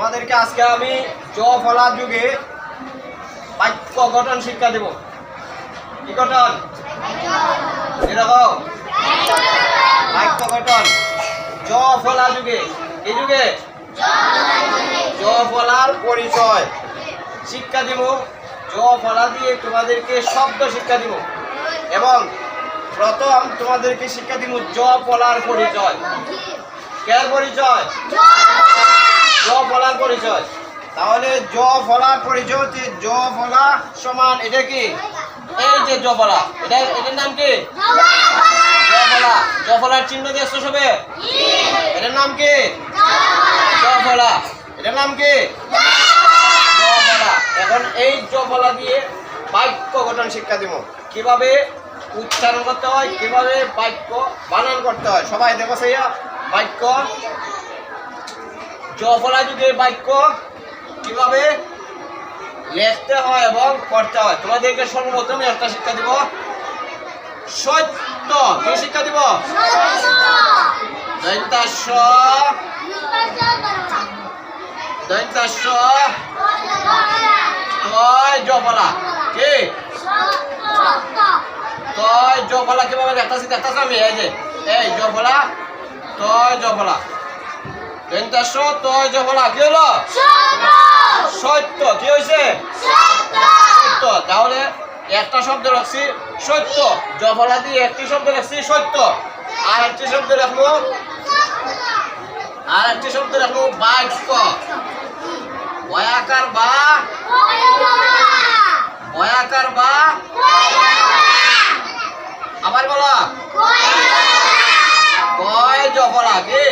তোমাদেরকে আজকে আমি জ ফলা যুগে বাক্য গঠন শিক্ষা দেব। কি গঠন? বাক্য গঠন। জ ফলা যুগে। এই যুগে? জ ফলার পরিচয়। শিক্ষা দিব। জ ফলা দিয়ে তোমাদেরকে শব্দ শিক্ষা দিব। এবং প্রথম তোমাদেরকে শিক্ষা দিব জ ফলার পরিচয়। ফলার পরিচয়? তাহলে জ ফলা পরিচয় জ ফলা সমান, এটা কি? এই যে জ ফলা, এটা, এটার নাম কি? জ ফলা। জ ফলার চিহ্ন দেখছ সবে? এটার নাম কি? জ ফলা। এটার নাম কি? জ ফলা। এখন এই জ ফলা দিয়ে বাক্য গঠন শিক্ষা দিব। কীভাবে উচ্চারণ করতে হয়, কীভাবে বাক্য বানান করতে হয়? সবাই দেখো সেইয়া, বাক্য। জ ফলা যুগে বাক্য কীভাবে লিখতে হয় এবং করতে হয়? তোমাদেরকে সর্বপ্রথম একটা শিক্ষা দিব। সত্য। কি শিক্ষা দিব? তয় জফলা। কি? এই যে তয় জফলা। কি হলো? সত্য কি হয়েছে সত্য। তাহলে একটা শব্দ রাখছি সত্য। জফলা দিয়ে একটি শব্দ রাখছি সত্য। আর একটি শব্দ রাখব আর একটি শব্দ রাখব বাক্য। বয়াকার বা বয়াকার বা আবার বলো কয় জফলা কি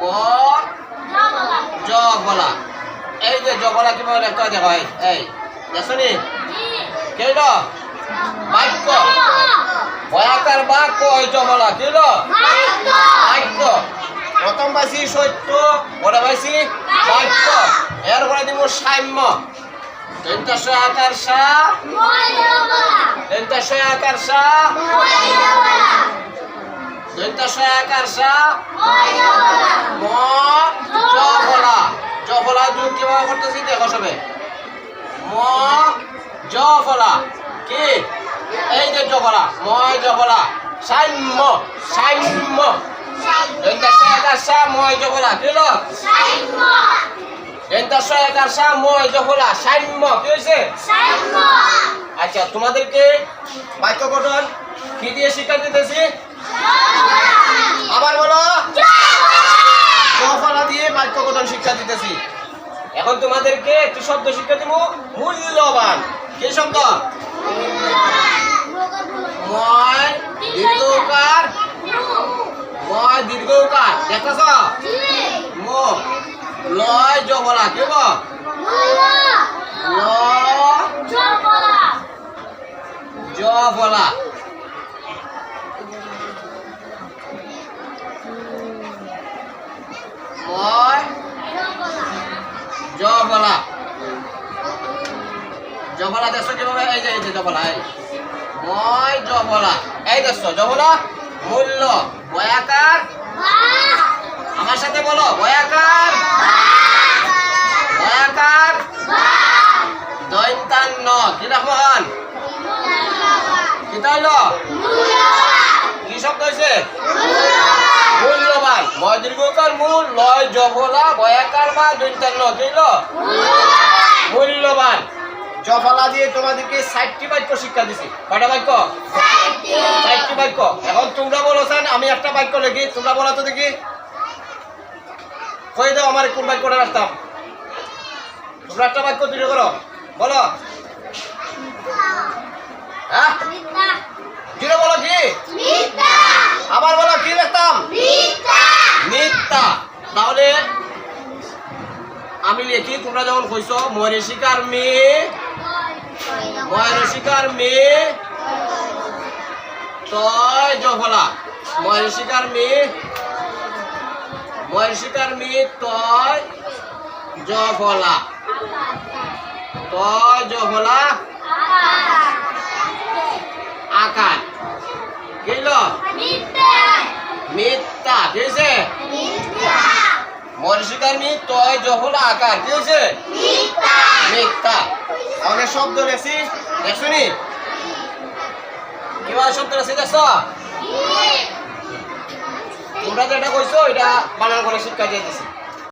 ক জফলা জফলা কীভাবে দেখতে হয় দেখো এই এই দেখছ নি কেল বাক্য বয়াকার বা কয় জফলা বাক্য প্রথম পাইছি সত্য, পরে পাইছি বাক্য এরপরে দিব সাম্য। তিনটাশ আকার সা। তিনটাশ আকার সা। তিনটাশ আকার সা। ম। কীভাবে করতেছি দেখো সবে। ম জফলা। কি? এই যে জফলা, ময় জফলা। সাম্য সাম্য আচ্ছা তোমাদেরকে বাক্য গঠন কি দিয়ে শিক্ষা দিতেছি আবার বলো জফলা দিয়ে বাক্য গঠন শিক্ষা দিতেছি এখন তোমাদেরকে একটি শব্দ শিক্ষা দিব। মূল্যবান। কে শব্দ? ময় দীর্ঘকার। ময় দীর্ঘকার। দেখতেছ? ম। লয় জবলা কি গো ল জফলা ময় জফলা। জবলা দেখছ কীভাবে? এই যে এই যে জবলা এই। ময় জবলা এই দেখছ জবলা মূল্য। বয়াকার। আমার সাথে বলো বয়াকার। মূল লয় জফলা বয়াকার বা দৈন্তান্ন কিলো মূল্যবান। জফলা দিয়ে তোমাদেরকে ষাটটি বাক্য শিক্ষা দিছি। কয়টা বাক্য? ষাটটি। বাক্য। এখন তোমরা বলেছেন আমি একটা বাক্য লিখি তোমরা বলো তো দেখি। কই দাও আমার কোন বাক্যটা রাখতাম। তোমরা একটা বাক্য তৈরি করো। বলো। হ্যাঁ? বলো কি লিখতাম মিথ্যা তাহলে আমি লিখি তোমরা যখন কইছো মরে শিকার মেয়ে ময়ূর শিকার মেয়ে তয় জফলা। ময়ূর শিকার মেয়ে ময়ূর শিকার মেয়ে তয় জফলা। তয় জফলা। তয় যখন আকার। কি হয়েছে? মিথ্যা। আমাদের শব্দ লেছি দেখছ নি? কীভাবে শব্দ লেছি দেখছ? তোমরা যেটা কইছো এটা বানান করে শিক্ষা দিয়ে দিছি।